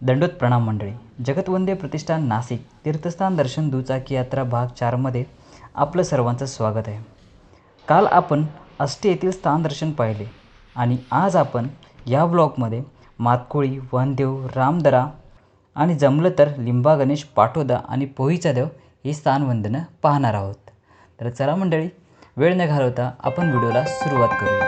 दंडोत प्रणाम मंडळी जगतवंदे प्रतिष्ठान नाशिक तीर्थस्थान दर्शन दुचाकी यात्रा भाग चारमध्ये आपलं सर्वांचं स्वागत आहे. काल आपण अष्टी येथील स्थान दर्शन पाहिले आणि आज आपण या ब्लॉगमध्ये मातकोळी वनदेव रामदरा आणि जमलं तर लिंबा गणेश पाठोदा आणि पोहीचा देव ही स्थानवंदनं पाहणार आहोत. तर चला मंडळी वेळ न घालवता आपण व्हिडिओला सुरुवात करूया.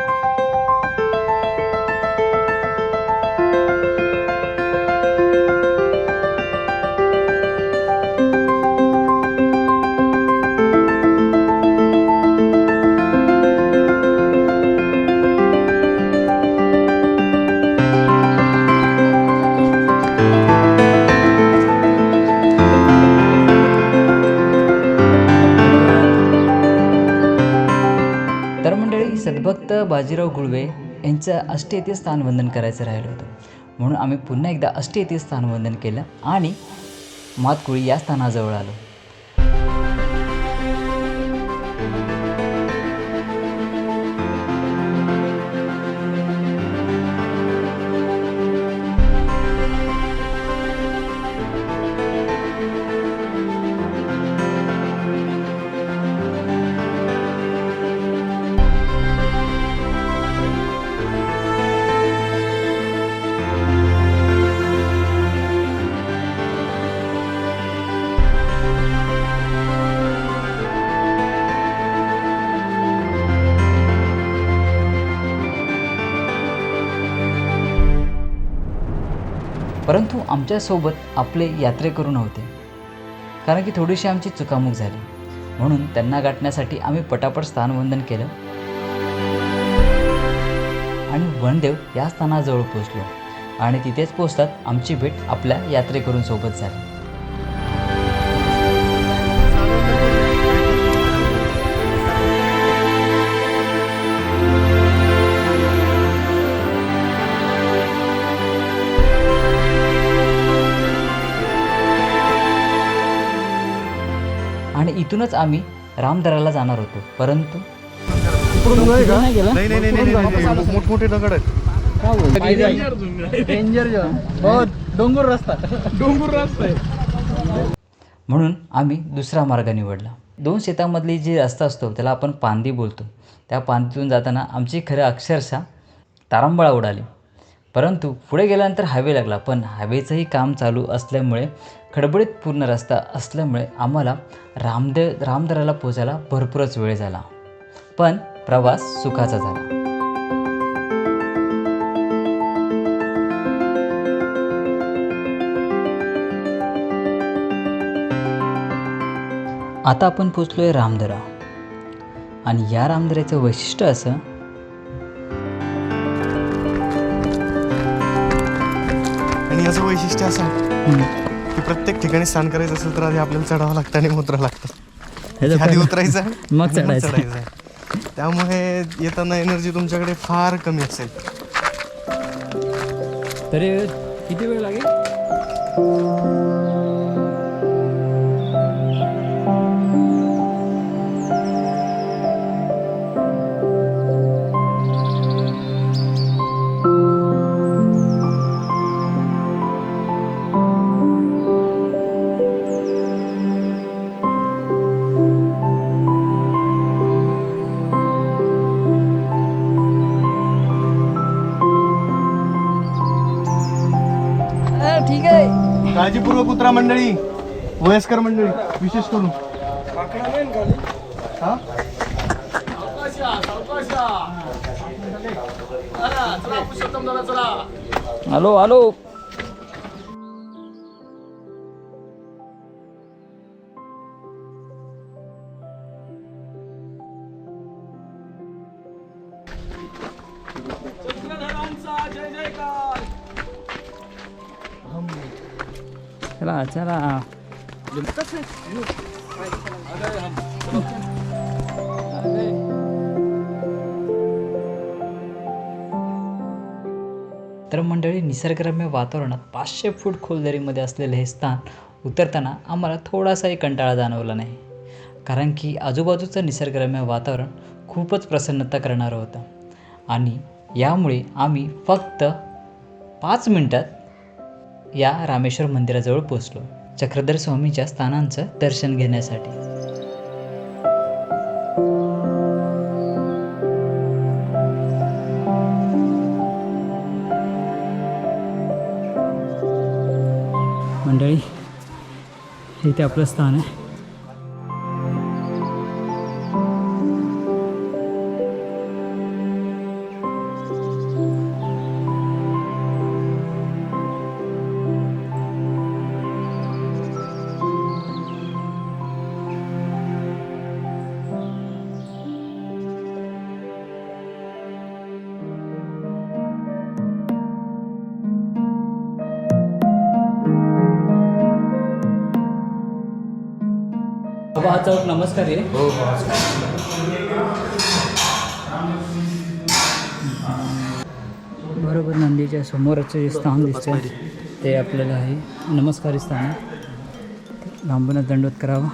बाजीराव गुळवे यांचं अष्टी येथे स्थानवंदन करायचं राहिलं होतं. म्हणून आम्ही पुन्हा एकदा अष्टी येथे स्थानवंदन केलं आणि मातकुळी या स्थानाजवळ आलो. परंतु आमच्यासोबत आपले यात्रेकरू नव्हते. कारण की थोडीशी आमची चुकामुक झाली. म्हणून त्यांना गाठण्यासाठी आम्ही पटापट स्थानवंदन केलं. आणि वनदेव या स्थानाजवळ पोचलो आणि तिथेच पोचतात आमची भेट आपल्या यात्रेकरूंसोबत झाली. इथूनच आम्ही रामदराला जाणार होतो. परंतु नाही नाही नाही नाही नाही, नाही मोठमोठे दगड आहेत. डेंजर बहुत डोंगर रस्ता. डोंगर रस्ता आहे. म्हणून आम्ही दुसरा मार्ग निवडला. दोन शेतामधली जी रस्ता असतो त्याला आपण पांदी बोलतो. त्या पांदीतून जाताना आमची खरं अक्षरशः तारांबळा उडाली. परंतु पुढे गेल्यानंतर हायवे लागला पण हायवेचंही काम चालू असल्यामुळे खडबडीत पूर्ण रस्ता असल्यामुळे आम्हाला रामदेव रामदराला पोचायला भरपूरच वेळ झाला. पण प्रवास सुखाचा झाला. आता आपण पोचलो आहे रामदरा. आणि या रामदऱ्याचं वैशिष्ट्य असं आणि याचं वैशिष्ट्य असं प्रत्येक ठिकाणी स्नान करायचं असेल तर आधी आपल्याला चढावं लागतं आणि उतरावं लागतं. आधी उतरायचं मग चढायचं. त्यामुळे येताना एनर्जी तुमच्याकडे फार कमी असेल. तरी किती वेळ लागेल? उतरा मंडळी वयस्कर मंडळी विशेष करून. हा? Hello hello. चला चला. तर मंडळी निसर्गरम्य वातावरणात पाचशे फूट खोल दरीमध्ये असलेले हे स्थान उतरताना आम्हाला थोडासाही कंटाळा जाणवला नाही. कारण की आजूबाजूचं निसर्गरम्य वातावरण खूपच प्रसन्नता करणारं होतं. आणि यामुळे आम्ही फक्त पाच मिनटात या रामेश्वर मंदिराजवळ पोचलो चक्रधर स्वामीच्या स्थानांचं दर्शन घेण्यासाठी. मंडळी इथे आपलं स्थान आहे. बाबा हा चौक नमस्कार आहे. बरोबर नंदीच्या समोरच जे स्थान दिसतंय ते आपल्याला आहे नमस्कारी स्थान. आहे लांबूनच दंडवत करावा.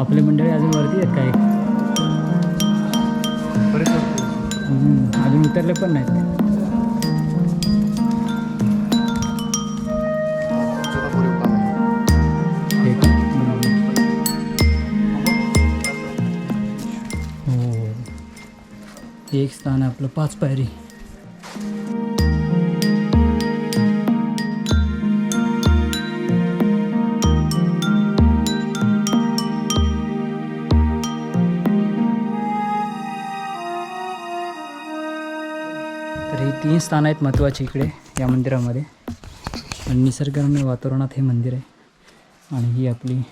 आपले मंडळी अजून वरती आहेत काय? अजून उतरले पण नाहीत. एक स्थान आहे आपलं पाच पायरी. तर हे तीन स्थानं आहेत महत्त्वाची इकडे या मंदिरामध्ये. आणि निसर्गरम्य वातावरणात हे मंदिर आहे. आणि ही आपली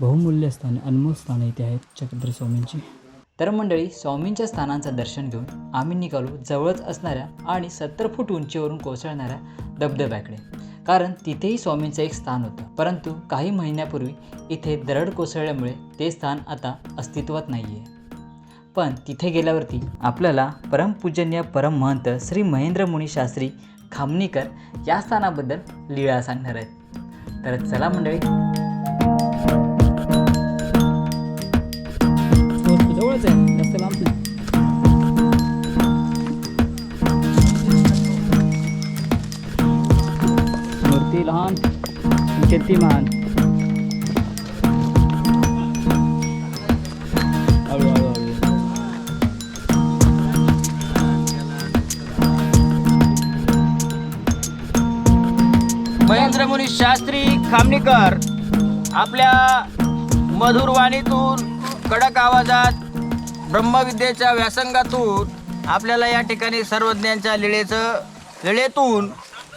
बहुमूल्य स्थाने अनमोल स्थानं इथे आहेत चक्रधर स्वामींची तर मंडळी स्वामींच्या स्थानांचं दर्शन घेऊन आम्ही निघालो जवळच असणाऱ्या आणि सत्तर फूट उंचीवरून कोसळणाऱ्या धबधब्याकडे. कारण तिथेही स्वामींचं एक स्थान होतं. परंतु काही महिन्यापूर्वी इथे दरड कोसळल्यामुळे ते स्थान आता अस्तित्वात नाही आहे पण तिथे गेल्यावरती आपल्याला परमपूजनीय परममहंत श्री महेंद्र मुनी शास्त्री खामनीकर या स्थानाबद्दल लीळा सांगणार आहेत. तर चला मंडळी. जवळच आहे जास्त लांब नाही मूर्ती लहान कीर्ती महेंद्र मुनी शास्त्री खामणीकर आपल्या मधुर वाणीतून कडक आवाजात ब्रह्मविद्येच्या व्यासंगातून आपल्याला या ठिकाणी सर्वज्ञांच्या लिळेचं लिळेतून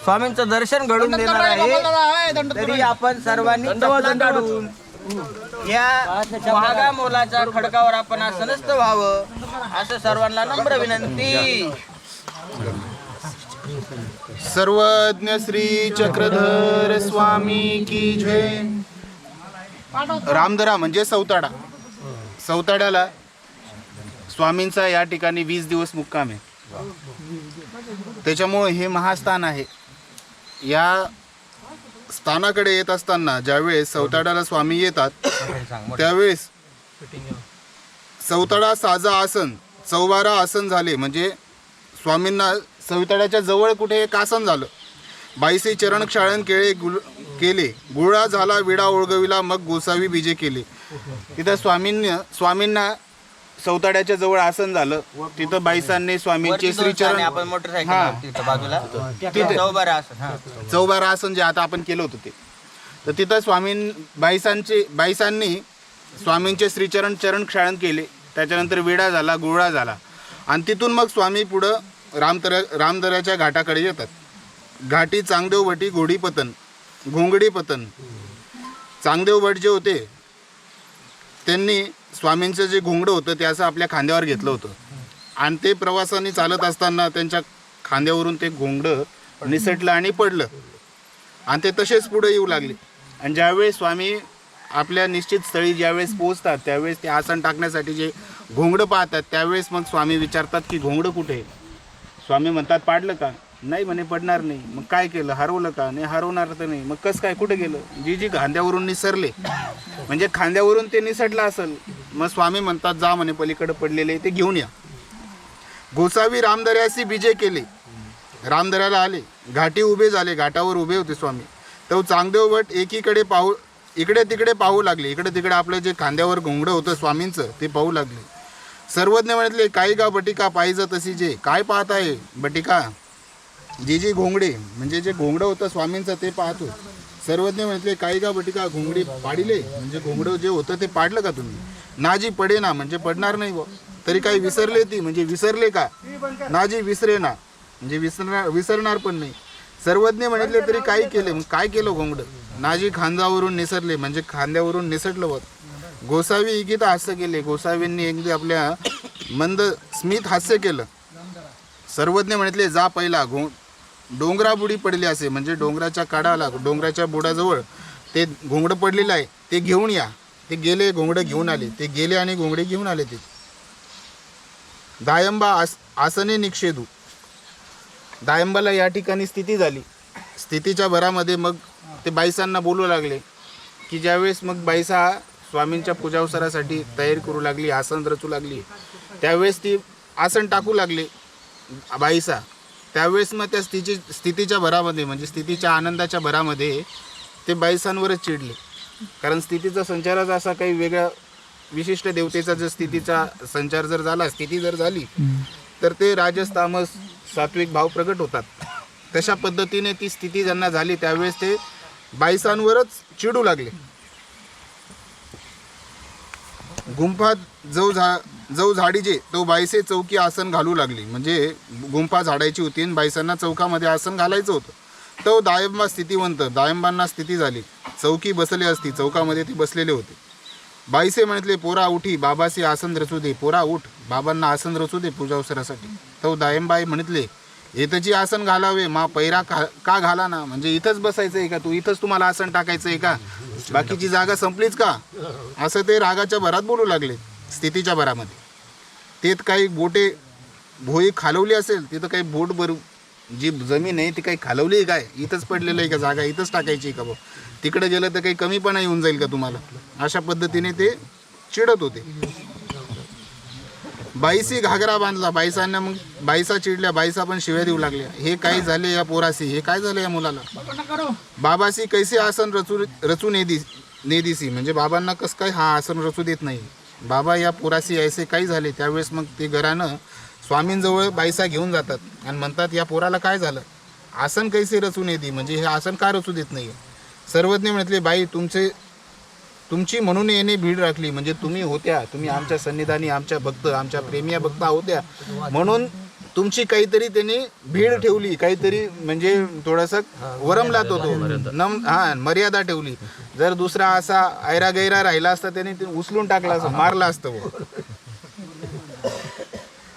स्वामींचं दर्शन घडून देणार आहे. तरी आपण सर्वांनी चपला काढून या महागा मोलाच्या खडकावर आपण आसनस्थ व्हावं असं सर्वांना नम्र विनंती. सर्वज्ञ श्री चक्रधर स्वामी की जय. रामदरा म्हणजे सौताडा. सौताड्याला स्वामींचा या ठिकाणी वीस दिवस मुक्काम आहे. त्याच्यामुळे हे महास्थान आहे. या स्थानाकडे येत असताना ज्यावेळेस सौताड्याला स्वामी येतात त्यावेळेस सौताडा साजा आसन चौबारा आसन झाले. म्हणजे स्वामींना सविताड्याच्या जवळ कुठे एक आसन झालं. बाईसी चरण क्षाळण केळे गुल केले. गुळा झाला विडा ओळगविला मग गोसावी बीजे केले. तिथं स्वामींना स्वामींना सौताड्याच्या जवळ आसन झालं. तिथं बाईसांनी स्वामींचे श्रीचरण आपण मोटरसायकल हा. तिथं बाजूला. तिथे. चौबारा असं हा. चौबारा आसन जे आता आपण केलं होतं ते. तर तिथं स्वामीं बाईसांचे बाईसांनी स्वामींचे श्रीचरण चरण क्षाळन केले. त्याच्यानंतर विडा झाला गुळा झाला. आणि तिथून मग स्वामी पुढं रामदऱ्या रामदऱ्याच्या घाटाकडे येतात. घाटी चांगदेव भटी घोडी पतन घोंगडी पतन. चांगदेव भट जे होते त्यांनी स्वामींचं जे घोंगडं होतं ते असं आपल्या खांद्यावर घेतलं होतं. आणि ते प्रवासाने चालत असताना त्यांच्या खांद्यावरून ते घोंगडं निसटलं आणि पडलं. आणि ते तसेच पुढे येऊ लागले. आणि ज्यावेळेस स्वामी आपल्या निश्चित स्थळी ज्यावेळेस पोहोचतात त्यावेळेस ते आसन टाकण्यासाठी जे घोंगडं पाहतात त्यावेळेस मग स्वामी विचारतात की घोंगडं कुठे? स्वामी म्हणतात पाडलं का? नाही म्हणे पडणार नाही. मग काय केलं? हरवलं का? नाही हरवणार तर नाही. मग कसं काय? कुठे गेलं? जी जी खांद्यावरून निसरले. म्हणजे खांद्यावरून ते निसटलं असेल. मग स्वामी म्हणतात जा म्हणे पलीकडे पडलेले ते घेऊन या. गोसावी रामदऱ्याशी विजय केले. रामदऱ्याला आले. घाटी उभे झाले. घाटावर उभे होते स्वामी. तर चांगदेव भट एकीकडे पाहू इकडे तिकडे पाहू लागले. इकडे तिकडे आपलं जे खांद्यावर घोंगडं होतं स्वामींचं ते पाहू लागले. सर्वज्ञ म्हणतले काही का बटिका पाहिजे तशी जे. काय पाहत आहे बटिका? जी जी घोंगडे म्हणजे जे घोंगडं होतं स्वामींचं ते पाहतो. सर्वज्ञ म्हटले काही का बटिका घोंगडी पाडिले? म्हणजे घोंगडं जे होतं ते पाडलं का तुम्ही? नाजी पडे ना म्हणजे पडणार नाही बुवा तरी काही विसरले ती म्हणजे विसरले का? नाजी विसरे ना म्हणजे विसरणार विसरणार पण नाही. सर्वज्ञ म्हटले तरी काही केले? मग काय केलं घोंगडं? नाजी खांद्यावरून निसरले म्हणजे खांद्यावरून निसटलं होत गोसावी इगित हास्य केले. गोसावींनी एकदा आपल्या मंद स्मित हास्य केलं. सर्वज्ञ म्हटले जा पहिला घो डोंगरा बुडी पडली असे म्हणजे डोंगराच्या काढाला डोंगराच्या बुडाजवळ ते घोंगडं पडलेलं आहे ते घेऊन या. ते गेले घोंगडं घेऊन आले. ते गेले आणि घोंगडे घेऊन आले ते. दायंबा आस आसने निक्षेदू दायंबाला या ठिकाणी स्थिती झाली. स्थितीच्या भरामध्ये मग ते बाईसांना बोलू लागले की ज्यावेळेस मग बाईसा स्वामींच्या पूजावसरासाठी तयारी करू लागली आसन रचू लागली त्यावेळेस ती आसन टाकू लागले बाईसा. त्यावेळेस मग त्या स्थिती स्थितीच्या भरामध्ये म्हणजे स्थितीच्या आनंदाच्या भरामध्ये ते बाईसांवरच चिडले. कारण स्थितीचा संचाराच असा काही वेगळा विशिष्ट देवतेचा जर स्थितीचा संचार जर झाला स्थिती जर झाली तर ते राजस तामस सात्विक भाव प्रकट होतात. तशा पद्धतीने ती स्थिती ज्यांना झाली त्यावेळेस ते बाईसांवरच चिडू लागले. गुंफात जो झा जो झाडीचे तो बायसे चौकी आसन घालू लागली. म्हणजे गुंफा झाडायची होती आणि बायसांना चौकामध्ये आसन घालायचं होतं. तो दायंबा स्थितीवंत दायंबांना स्थिती झाली. चौकी बसले असती चौकामध्ये ती बसलेले होते. बाईसे म्हणतले पोरा उठी बाबासी आसन रचू दे पोरा उठ बाबांना आसन रचू दे पूजा अवसरासाठी तो दायंबाई म्हणतले इथंची आसन घालावे मा पैरा का का घाला ना म्हणजे इथंच बसायचं आहे का तू? इथंच तुम्हाला आसन टाकायचं आहे का? बाकीची जागा संपलीच का? असं ते रागाच्या भरात बोलू लागले. स्थितीच्या भरामध्ये. तेत काही बोटे भोई खालवली असेल तिथं काही बोट भरू जी जमीन आहे ती काही खालवली आहे काय? इथंच पडलेलं आहे का जागा? इथंच टाकायची आहे का भाऊ तिकडे गेलं तर काही कमीपणा येऊन जाईल का तुम्हाला? अशा पद्धतीने ते चिडत होते. बाईसी घागरा बांधला. बाईसांना मग बाईसा चिडल्या. बाईसा पण शिव्या देऊ लागल्या. हे काय झाले या पोरासी? हे काय झालं या मुलाला? बाबासी कैसे आसन रचू रचू नेदी नेदीसी. म्हणजे बाबांना कसं काय हा आसन रचू देत नाही? बाबा या पोराशी ऐसे काही झाले त्यावेळेस मग ते घरानं स्वामींजवळ बाईसा घेऊन जातात. आणि म्हणतात या पोराला काय झालं? आसन कैसे रचू येते म्हणजे हे आसन का रचू देत नाही सर्वज्ञ म्हटले बाई तुमचे तुमची म्हणून येणे भीड राखली. म्हणजे तुम्ही होत्या तुम्ही आमच्या सन्निधानी आमच्या भक्त आमच्या प्रेमिया भक्त होत्या. म्हणून तुमची काहीतरी त्यांनी भीड ठेवली. काहीतरी म्हणजे थोडंसं वरमलात होतो. नम हा मर्यादा ठेवली. जर दुसरा असा ऐरा गैरा राहिला असता त्याने ते उचलून टाकला असं मारला असतं बुवा.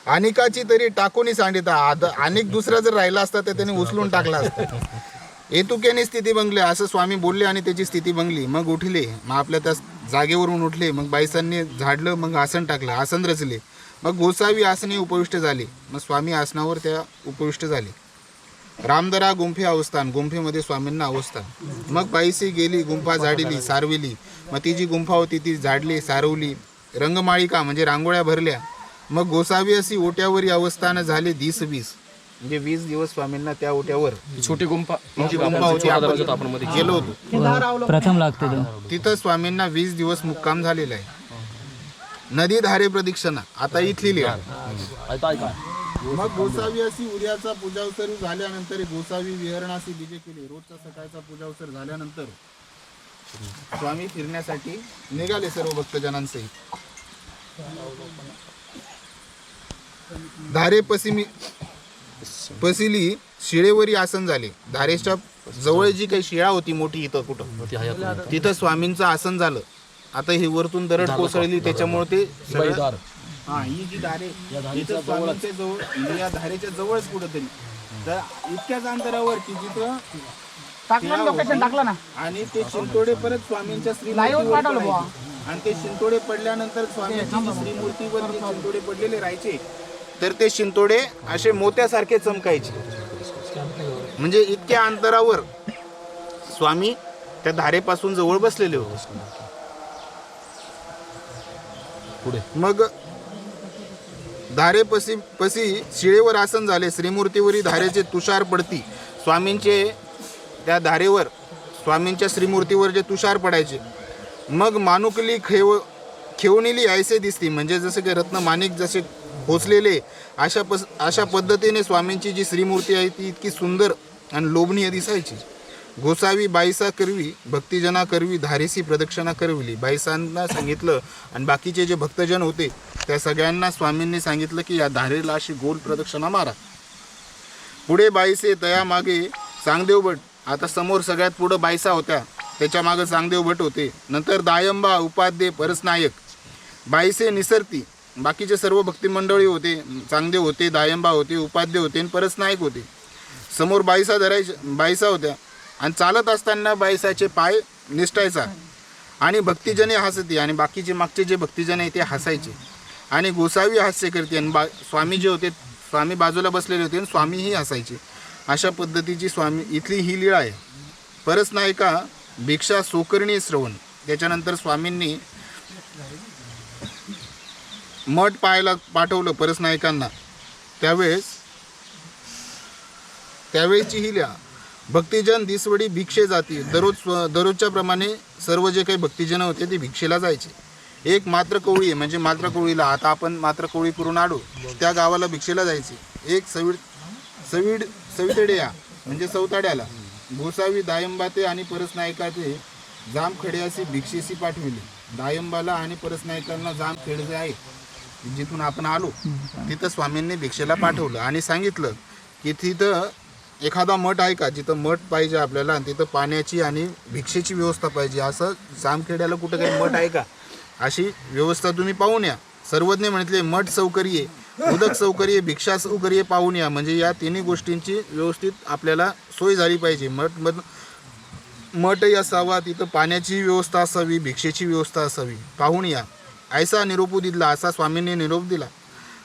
अनिकाची तरी टाकूनही सांडिता अनेक दुसरा जर राहिला असता तर त्याने उचलून टाकला असता. येतुक्याने स्थिती बंगली असं स्वामी बोलले आणि त्याची स्थिती बंगली. मग उठले मग आपल्या त्या जागेवरून उठले मग बाईसांनी झाडलं मग आसन टाकलं आसन रचले. मग गोसावी आसने उपविष्ट झाले. मग स्वामी आसनावर त्या उपविष्ट झाले. रामदरा गुंफे अवस्थान. गुंफेमध्ये स्वामींना अवस्थान. मग बाईसी गेली गुंफा झाडली सारविली. मग ती जी गुंफा होती ती झाडली सारवली. रंगमाळिका म्हणजे रांगोळ्या भरल्या. मग गोसावी अशी ओट्यावरी अवस्थान झाले दिस वीस म्हणजे वीस दिवस स्वामींना त्या ओट्यावर. छोटी गुंफा. जी गुंफा होती आपण गेलो होतो. प्रथम लागते तिथं स्वामींना वीस दिवस मुक्काम झालेला आहे. नदी धारे प्रदक्षिणा. आता इथली लिहा. मग गोसावी अशी उद्याचा पूजावसर झाल्यानंतर गोसावी विहरणाशी विजय केली. रोजचा सकाळचा पूजावसर झाल्यानंतर स्वामी फिरण्यासाठी निघाले सर्व भक्तजनांसहित. धारे पसिमी पसिली शिळेवरी आसन झाले. धारेच्या जवळ जी काही शिळा होती मोठी इथं कुठं? तिथं स्वामींचं आसन झालं. आता ही वरतून दरड कोसळली त्याच्यामुळे ते सगळं- हा ही जी धारे इथं स्वामींच्या जवळ या धारेच्या जवळच कुठंतरी. तर इतक्याच अंतरावर की जिथं टाकला लोकेशन टाकलं ना. आणि ते शिंतोडे परत स्वामींच्या श्रीमूर्तीवर पडायचे. आणि ते शिंतोडे पडल्यानंतर स्वामींची जी श्रीमूर्तीवर जे शिंतोडे पडलेले राहायचे तर ते शिंतोडे असे मोत्यासारखे चमकायचे. म्हणजे इतक्या अंतरावर स्वामी त्या धारेपासून जवळ बसलेले होते. मग धारे पसी पसी शिळेवर आसन झाले. श्रीमूर्तीवरी धारेचे तुषार पडती. स्वामींचे त्या धारेवर स्वामींच्या श्रीमूर्तीवर जे तुषार पडायचे मग मानुकली खेव खेवणीली ऐसे दिसती. म्हणजे जसं की रत्न माणिक जसे भोसलेले अशा पस अशा पद्धतीने स्वामींची जी श्रीमूर्ती आहे ती इतकी सुंदर आणि लोभनीय दिसायची. गोसावी बाईसा करवी भक्तिजना करवी धारेसी प्रदक्षिणा करविली. बाईसांना सांगितलं आणि बाकीचे जे भक्तजन होते त्या सगळ्यांना स्वामींनी सांगितलं की या धारेला अशी गोल प्रदक्षिणा मारा. पुढे बाईसे तया मागे चांगदेव भट. आता समोर सगळ्यात पुढं बाईसा होत्या. त्याच्यामागे चांगदेव भट होते. नंतर दायंबा उपाध्ये परसनायक. बाईसे निसरती. बाकीचे सर्व भक्ती मंडळी होते. चांगदेव होते दायंबा होते उपाध्ये होते आणि परसनायक होते. समोर बाईसा धरायच्या बाईसा होत्या. आणि चालत असताना बाईसाचे पाय निसटायचा. आणि भक्तिजने हसते आणि बाकीचे मागचे जे भक्तिजन आहे ते हसायचे. आणि गोसावी हास्य करते आणि बा स्वामी जे होते स्वामी बाजूला बसलेले होते आणि स्वामीही हसायचे. अशा पद्धतीची स्वामी इथली ही लीळा आहे. परस नायका भिक्षा सोकर्णी श्रवण. त्याच्यानंतर स्वामींनी मठ पाहायला पाठवलं परस नायकांना. त्यावेळेस त्यावेळेची ही लीळा. भक्तिजन दिसवडी भिक्षे जाती. दररोज दररोजच्या प्रमाणे सर्व जे काही भक्तिजन होते ते भिक्षेला जायचे. एक मात्र कोवळी आहे म्हणजे मात्र कोवळीला आता आपण मात्र कोवळी करून आडू त्या गावाला भिक्षेला जायचे. एक सवीड सवीड सवितड्या म्हणजे सौताड्याला. गोसावी दायंबाते आणि परसनायकाचे जामखेड्यासी भिक्षेशी पाठविले. दायंबाला आणि परसनायकांना जामखेड जे आहे जिथून आपण आलो तिथं स्वामींनी भिक्षेला पाठवलं आणि सांगितलं की तिथं एखादा मठ आहे का? जिथं मठ पाहिजे आपल्याला आणि तिथं पाण्याची आणि भिक्षेची व्यवस्था पाहिजे. असं जामखेड्याला कुठं काही मठ आहे का? अशी व्यवस्था तुम्ही पाहून या. सर्वज्ञ म्हटले मठ सौकर्ये उदक सौकर्ये भिक्षा सौकर्ये पाहून या. म्हणजे या तिन्ही गोष्टींची व्यवस्थित आपल्याला सोय झाली पाहिजे. मठ मध मठही असावा तिथं पाण्याची व्यवस्था असावी भिक्षेची व्यवस्था असावी. पाहून या. ऐसा निरोपू दिला असा स्वामींनी निरोप दिला.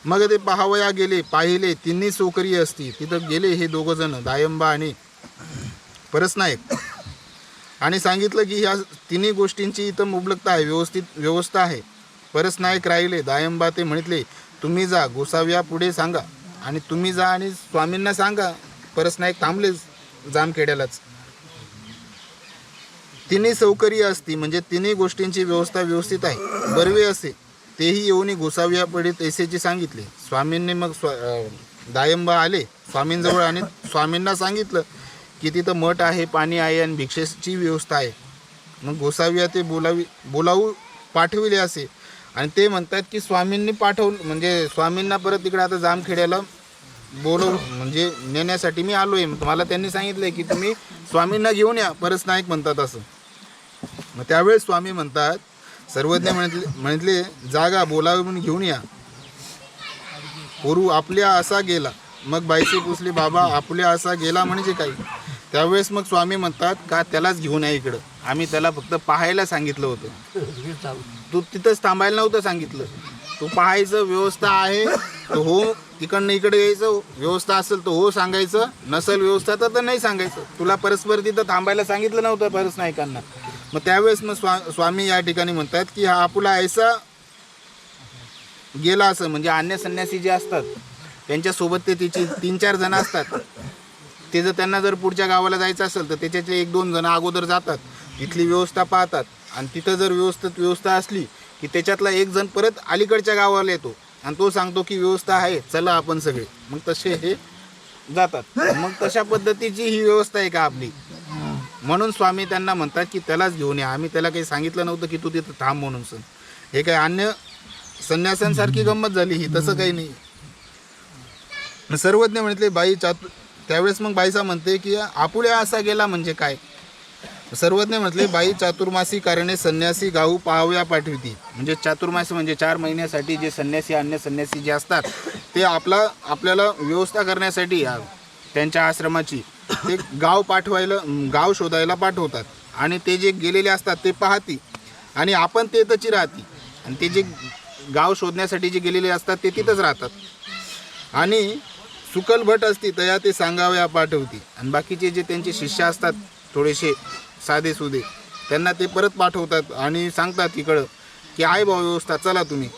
मग ते पाहावया गेले पाहिले तिन्ही सोकरी असती. तिथं गेले हे दोघं जण दायंबा आणि परसनायक. आणि सांगितलं की ह्या तिन्ही गोष्टींची इथं मुबलकता आहे व्यवस्थित व्यवस्था आहे. परसनायक राहिले दायंबा ते म्हटले तुम्ही जा गोसाव्या पुढे सांगा. आणि तुम्ही जा आणि स्वामींना सांगा परसनायक थांबले जामखेड्यालाच. तिन्ही सौकर्य असती म्हणजे तिन्ही गोष्टींची व्यवस्था व्यवस्थित आहे. बरवे असे. तेही येऊन घुसाव्या पडीत ऐसेचे सांगितले. स्वामींनी मग स्वा अं, दायंबा आले स्वामींजवळ आणि स्वामींना सांगितलं की तिथं मठ आहे पाणी आहे आणि भिक्षेची व्यवस्था आहे. मग गोसाव्या ते बोलावी बोलावू पाठविले असे. आणि ते म्हणतात की स्वामींनी पाठवलं म्हणजे स्वामींना परत तिकडे आता जामखेड्याला बोलव म्हणजे नेण्यासाठी मी आलो आहे मला त्यांनी सांगितलं की तुम्ही स्वामींना घेऊन या परस नाईक म्हणतात असं. मग त्यावेळेस स्वामी म्हणतात सर्वज्ञ म्हटले म्हटले जागा बोलावून घेऊन या. पोरू आपल्या असा गेला. मग बाईसे पुसले बाबा आपल्या असा गेला म्हणजे काही त्यावेळेस मग स्वामी म्हणतात का त्यालाच घेऊन या इकडं? आम्ही त्याला फक्त पाहायला सांगितलं होतं. तू तिथंच थांबायला नव्हतं सांगितलं. तू पाहायचं व्यवस्था आहे तर हो तिकडनं इकडे यायचं. व्यवस्था असेल तर हो सांगायचं नसेल व्यवस्था तर तर नाही सांगायचं. तुला परस्पर तिथं थांबायला सांगितलं नव्हतं परस नायकांना मग त्यावेळेस मग स्वा स्वामी या ठिकाणी म्हणतात की हा आपला ऐसा गेला असं म्हणजे अन्य संन्यासी जे असतात त्यांच्यासोबत ते तिची तीन चार जण असतात. ते जर त्यांना जर पुढच्या गावाला जायचं असेल तर त्याच्यातले एक दोन जण अगोदर जातात तिथली व्यवस्था पाहतात. आणि तिथं जर व्यवस्थित व्यवस्था असली की त्याच्यातला एक जण परत अलीकडच्या गावाला येतो आणि तो सांगतो की व्यवस्था आहे चला आपण सगळे. मग तसे हे जातात. मग तशा पद्धतीची ही व्यवस्था आहे का आपली? म्हणून स्वामी त्यांना म्हणतात की त्यालाच घेऊन या. आम्ही त्याला काही सांगितलं नव्हतं की तू तिथं थांब म्हणून सण. हे काय अन्य संन्यासांसारखी गंमत झाली. ही तसं काही नाही. सर्वज्ञ म्हटले बाई चातु त्यावेळेस मग बाईसा म्हणते की आपुल्या असा गेला म्हणजे काय? सर्वज्ञ म्हटले बाई चातुर्मासी कारणे संन्यासी गाऊ पाहाव्या पाठविती. म्हणजे चातुर्मासी म्हणजे चार महिन्यासाठी जे संन्यासी अन्य संन्यासी जे असतात ते आपला आपल्याला व्यवस्था करण्यासाठी त्यांच्या आश्रमाची ते गाव पाठवायला गाव शोधायला पाठवतात. आणि ते जे गेलेले असतात ते पाहती. आणि आपण ते तची राहती. आणि ते जे गाव शोधण्यासाठी जे गेलेले असतात ते तिथंच राहतात. आणि सुकल भट असती तया ते सांगाव्या पाठवती. आणि बाकीचे जे त्यांचे शिष्य असतात थोडेसे साधे सुधे त्यांना ते परत पाठवतात आणि सांगतात इकडं की आहे भाऊ व्यवस्था चला तुम्ही.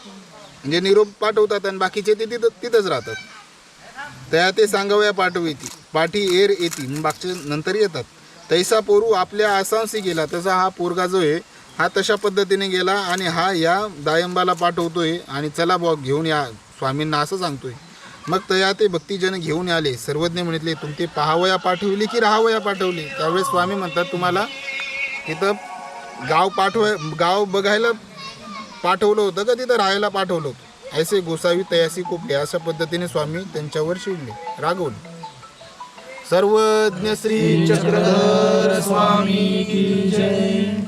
म्हणजे निरोप पाठवतात आणि बाकीचे ते तिथं तिथंच राहतात. तया ते सांगावया पाठविती पाठी एर येती. मग मागचे नंतर येतात. तैसा पोरू आपल्या आसांसी गेला. तसा हा पोरगा जो आहे हा तशा पद्धतीने गेला आणि हा या दायंबाला पाठवतोय आणि चला बॉ घेऊन या. स्वामींना असं सांगतोय. मग तया ते भक्तीजन घेऊन आले. सर्वज्ञ म्हणितले तुमचे पहावया पाठवली की राहावया पाठवली? त्यावेळेस स्वामी म्हणतात तुम्हाला तिथं गाव पाठवाय गाव बघायला पाठवलं होतं का? तिथं राहायला पाठवलं होतं. ऐसे गोसावी तयासी कोपले अशा पद्धतीने स्वामी त्यांच्यावर शिवले रागवले. सर्वज्ञ श्री चक्रधर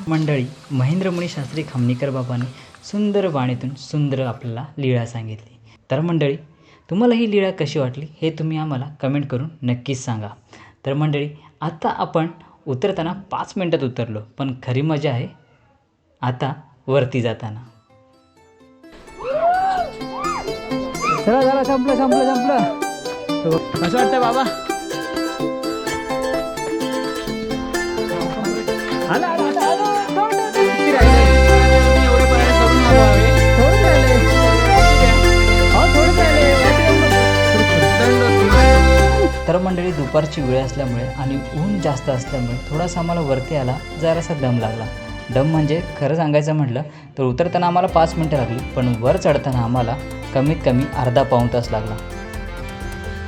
मंडळी महेंद्रमणी शास्त्री खामणीकर बाबांनी सुंदर वाणीतून सुंदर आपल्याला लीळा सांगितली. तर मंडळी तुम्हाला ही लीळा कशी वाटली हे तुम्ही आम्हाला कमेंट करून नक्कीच सांगा. तर मंडळी आता आपण उतरताना पाच मिनटात उतरलो पण खरी मजा आहे आता वरती जाताना. चला चला संपलं संपलं संपलं कसं वाटतं बाबा आला, आला. हो. तर मंडळी दुपारची वेळ असल्यामुळे आणि ऊन जास्त असल्यामुळे थोडासा आम्हाला वरती आला जरासा दम लागला दम म्हणजे खरं सांगायचं म्हटलं तर उतरताना आम्हाला पाच मिनटं लागली पण वर चढताना आम्हाला कमीत कमी अर्धा पाऊण तास लागला.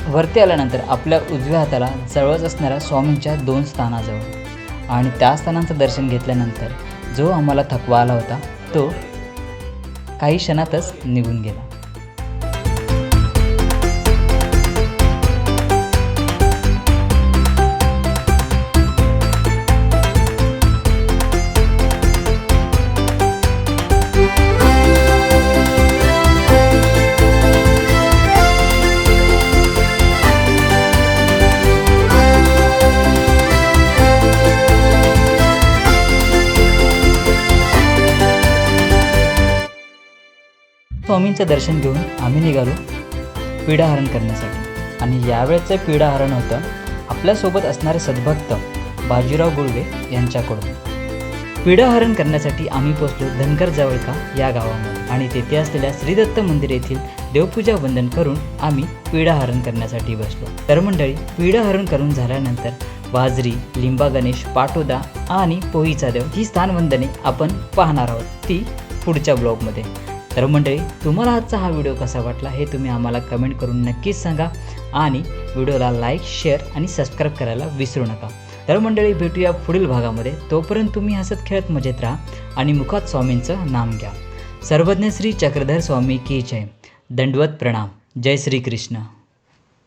वरती आल्यानंतर आपल्या उजव्या हाताला जवळच असणाऱ्या स्वामींच्या दोन स्थानाजवळ. आणि त्या स्थानांचं दर्शन घेतल्यानंतर जो आम्हाला थकवा आला होता तो काही क्षणातच निघून गेला. स्वामींचं दर्शन घेऊन आम्ही निघालो पीडाहरण करण्यासाठी. आणि यावेळेचं पीडाहरण होतं आपल्यासोबत असणारे सद्भक्त बाजीराव गुळवे यांच्याकडून. पीडाहरण करण्यासाठी आम्ही पोचलो धनकर जवळका या गावामध्ये. आणि तेथे असलेल्या श्रीदत्त मंदिर येथील देवपूजा वंदन करून आम्ही पीडाहरण करण्यासाठी बसलो. तर मंडळी पीडाहरण करून झाल्यानंतर बाजरी लिंबा गणेश पाटोदा आणि पोहीचा देव ही स्थानवंदने आपण पाहणार आहोत ती पुढच्या ब्लॉगमध्ये. तर मंडळी तुम्हाला आजचा हा व्हिडिओ कसा वाटला हे तुम्ही आम्हाला कमेंट करून नक्कीच सांगा आणि व्हिडिओला लाईक शेअर आणि सबस्क्राईब करायला विसरू नका. तर मंडळी भेटूया पुढील भागामध्ये. तोपर्यंत तुम्ही हसत खेळत मजेत राहा आणि मुखात स्वामींचं नाम घ्या. सर्वज्ञ श्री चक्रधर स्वामी की जय. दंडवत प्रणाम. जय श्री कृष्ण.